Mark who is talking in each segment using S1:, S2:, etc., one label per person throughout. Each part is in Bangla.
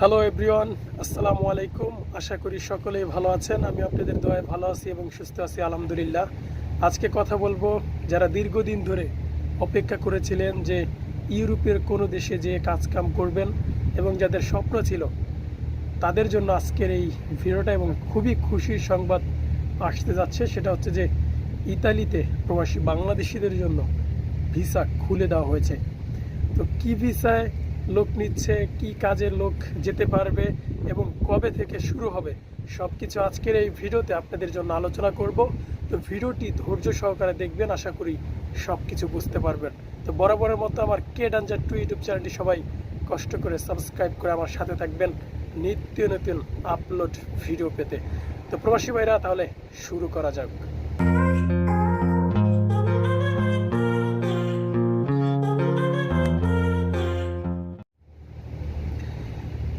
S1: হ্যালো এভরিওয়ান আসসালামু আলাইকুম আশা করি সকলেই ভালো আছেন। আমি আপনাদের দোয়ায় ভালো আছি এবং সুস্থ আছি, আলহামদুলিল্লাহ। আজকে কথা বলব যারা দীর্ঘদিন ধরে অপেক্ষা করেছিলেন যে ইউরোপের কোনো দেশে যে কাজকাম করবেন এবং যাদের স্বপ্ন ছিল, তাদের জন্য আজকের এই ভিডিওটা এবং খুবই খুশির সংবাদ আসতে যাচ্ছে। সেটা হচ্ছে যে ইতালিতে প্রবাসী বাংলাদেশিদের জন্য ভিসা খুলে দেওয়া হয়েছে। তো কি ভিসায় লোক নিচ্ছে, কি কাজে লোক যেতে পারবে এবং কবে থেকে শুরু হবে সব কিছু আজকের এই ভিডিওতে আপনাদের জন্য আলোচনা করব। তো ভিডিওটি ধৈর্য সহকারে দেখবেন, আশা করি সব কিছু বুঝতে পারবেন। তো বরাবরের মতো আমার কে ডাঞ্জার টু ইউটিউব চ্যানেলটি সবাই কষ্ট করে সাবস্ক্রাইব করে আমার সাথে থাকবেন নিত্য নতুন আপলোড ভিডিও পেতে। তো প্রবাসী ভাইরা, তাহলে শুরু করা যাক।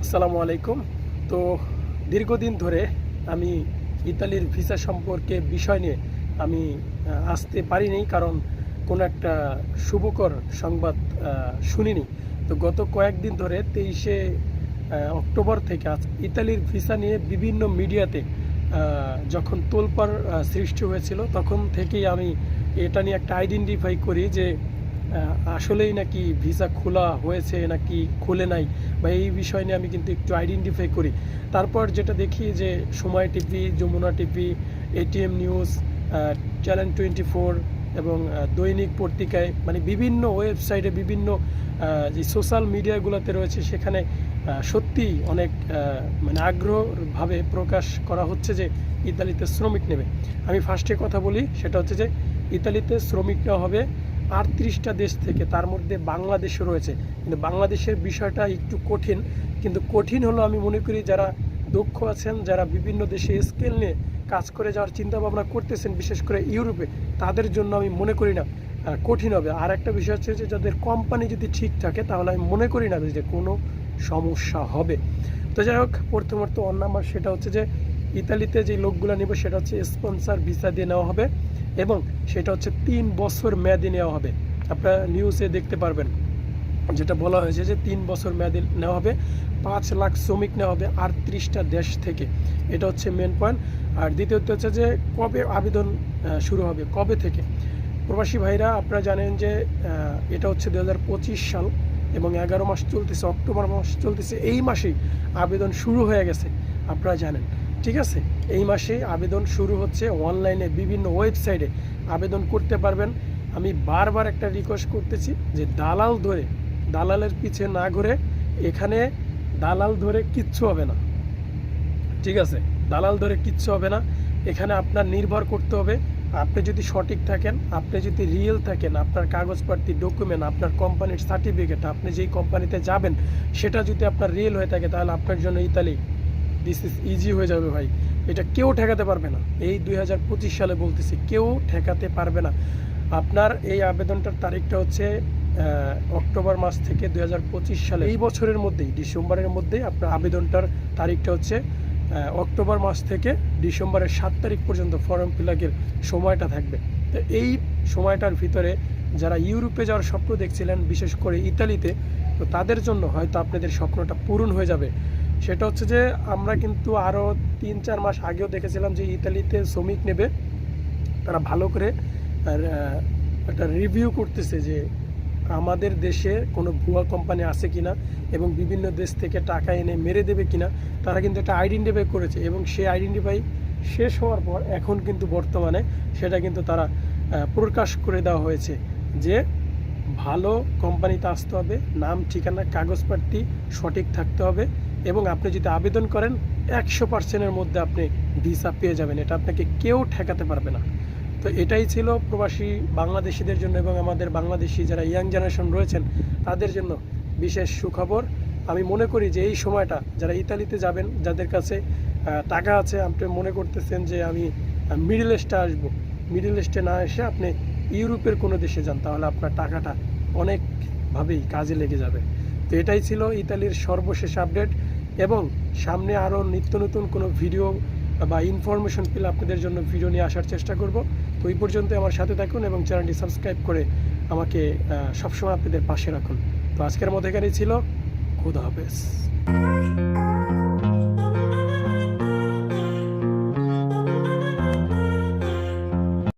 S1: আসসালামু আলাইকুম। তো দীর্ঘদিন ধরে আমি ইতালির ভিসা সম্পর্কে বিষয় নিয়ে আমি আসতে পারিনি কারণ কোনো একটা শুভকর সংবাদ শুনিনি। তো গত কয়েকদিন ধরে তেইশে অক্টোবর থেকে আজ ইতালির ভিসা নিয়ে বিভিন্ন মিডিয়াতে যখন তোলপাড় আহ, সৃষ্টি হয়েছিল তখন থেকেই আমি এটা নিয়ে একটা আইডেন্টিফাই করি যে আসলেই নাকি ভিসা খোলা হয়েছে নাকি খুলে নাই? বা এই বিষয় নিয়ে আমি কিন্তু একটু আইডেন্টিফাই করি। তারপর যেটা দেখি যে সময় TV Jamuna TV ATM news channel twenty four এবং দৈনিক পত্রিকায় মানে বিভিন্ন ওয়েবসাইটে বিভিন্ন যে সোশ্যাল মিডিয়াগুলোতে রয়েছে সেখানে আহ, সত্যিই অনেক মানে আগ্রহভাবে প্রকাশ করা হচ্ছে যে ইতালিতে শ্রমিক নেবে। আমি ফার্স্টে কথা বলি সেটা হচ্ছে যে ইতালিতে শ্রমিক নেওয়া হবে আটত্রিশটা দেশ থেকে তার মধ্যে বাংলাদেশও রয়েছে। কিন্তু বাংলাদেশের বিষয়টা একটু কঠিন। কিন্তু কঠিন হলো আমি মনে করি যারা দক্ষ আছেন, যারা বিভিন্ন দেশে স্কেল নিয়ে কাজ করে যাওয়ার চিন্তা ভাবনা করতেছেন, বিশেষ করে ইউরোপে, তাদের জন্য আমি মনে করি না কঠিন হবে। আর একটা বিষয় হচ্ছে যে যাদের কোম্পানি যদি ঠিক থাকে, তাহলে আমি মনে করি না যে কোনো সমস্যা হবে। তো যাই হোক, প্রথমত অন নাম্বার সেটা হচ্ছে যে ইতালিতে যে লোকগুলো নেবে, সেটা হচ্ছে স্পন্সার ভিসা দিয়ে নেওয়া হবে। এবং সেটা হচ্ছে তিন বছর মেয়াদি নেওয়া হবে। আপনারা নিউজে দেখতে পারবেন। যেটা বলা হয়েছে যে তিন বছর মেয়াদি নেওয়া হবে, পাঁচ লাখ শ্রমিক নেওয়া হবে আটত্রিশটা দেশ থেকে। এটা হচ্ছে মেন পয়েন্ট আর দ্বিতীয়ত হচ্ছে যে কবে আবেদন শুরু হবে, কবে থেকে? প্রবাসী ভাইরা, আপনারা জানেন যে এটা হচ্ছে দুই হাজার পঁচিশ সাল এবং এগারো মাস চলতেছে, অক্টোবর মাস চলতেছে, এই মাসেই আবেদন শুরু হয়ে গেছে, আপনারা জানেন। ঠিক আছে? এই মাসেই আবেদন শুরু হচ্ছে অনলাইনে, বিভিন্ন ওয়েবসাইটে। আবেদন করতে পারবেন। আমি বারবার একটা রিকোয়েস্ট করতেছি যে দালাল ধরে, দালালের পিছে না ঘুরে এখানে দালাল ধরে কিচ্ছু হবে না। ঠিক আছে? দালাল ধরে কিচ্ছু হবে না। এখানে আপনার নির্ভর করতে হবে। আপনি যদি সঠিক থাকেন, আপনি যদি রিয়েল থাকেন, আপনার কাগজপাতি ডকুমেন্ট আপনার কোম্পানির সার্টিফিকেট আপনি যেই কোম্পানিতে যাবেন, সেটা যদি আপনার রিয়েল হয়ে থাকে, তাহলে আপনার জন্য ইতালি দিস ইজ ইজি হয়ে যাবে ভাই। এটা কেউ ঠেকাতে পারবে না। এই দুই হাজার পঁচিশ সালে বলতেছি, কেউ ঠেকাতে পারবে না। আপনার এই আবেদনটার তারিখটা হচ্ছে অক্টোবর মাস থেকে দুই হাজার পঁচিশ সালে। এই বছরের মধ্যেই, ডিসেম্বরের মধ্যেই আপনার আবেদনটার তারিখটা হচ্ছে অক্টোবর মাস থেকে ডিসেম্বরের সাত তারিখ পর্যন্ত ফর্ম ফিল সময়টা থাকবে। তো এই সময়টার ভিতরে যারা ইউরোপে যাওয়ার স্বপ্ন দেখছিলেন, বিশেষ করে ইতালিতে, তো তাদের জন্য হয়তো আপনাদের স্বপ্নটা পূরণ হয়ে যাবে। সেটা হচ্ছে যে আমরা কিন্তু আরও তিন, চার মাস আগেও দেখেছিলাম যে ইতালিতে শ্রমিক নেবে। তারা ভালো করে একটা রিভিউ করতেছে যে আমাদের দেশে কোনো ভুয়া কোম্পানি আছে কিনা এবং বিভিন্ন দেশ থেকে টাকা এনে মেরে দেবে কিনা, তারা কিন্তু একটা আইডেন্টিফাই করেছে এবং সেই আইডেন্টিফাই শেষ হওয়ার পর এখন কিন্তু বর্তমানে সেটা কিন্তু তারা প্রকাশ করে দেওয়া হয়েছে যে ভালো কোম্পানিতে আসতে হবে, নাম, ঠিকানা, কাগজপাতি সঠিক থাকতে হবে এবং আপনি যদি আবেদন করেন, একশো পার্সেন্টের মধ্যে আপনি ভিসা পেয়ে যাবেন। এটা আপনাকে কেউ ঠেকাতে পারবে না। তো এটাই ছিল প্রবাসী বাংলাদেশিদের জন্য এবং আমাদের বাংলাদেশি যারা ইয়াং জেনারেশন রয়েছেন, তাদের জন্য বিশেষ সুখবর। আমি মনে করি যে এই সময়টা যারা ইতালিতে যাবেন, যাদের কাছে টাকা আছে, আপনি মনে করতেছেন যে আমি মিডল ইস্টে আসব। মিডল ইস্টে না এসে আপনি ইউরোপের কোনো দেশে যান, তাহলে আপনার টাকাটা অনেকভাবেই কাজে লেগে যাবে। তো এটাই ছিল ইতালির সর্বশেষ আপডেট এবং সামনে আরও নিত্য নতুন কোনো ভিডিও বা ইনফরমেশন পেলে আপনাদের জন্য ভিডিও নিয়ে আসার চেষ্টা করব। তো এই পর্যন্ত আমার সাথে থাকুন এবং চ্যানেলটি সাবস্ক্রাইব করে আমাকে সবসময় আপনাদের পাশে রাখুন। তো আজকের মতো এখানেই ছিল। খুদা হাফেজ।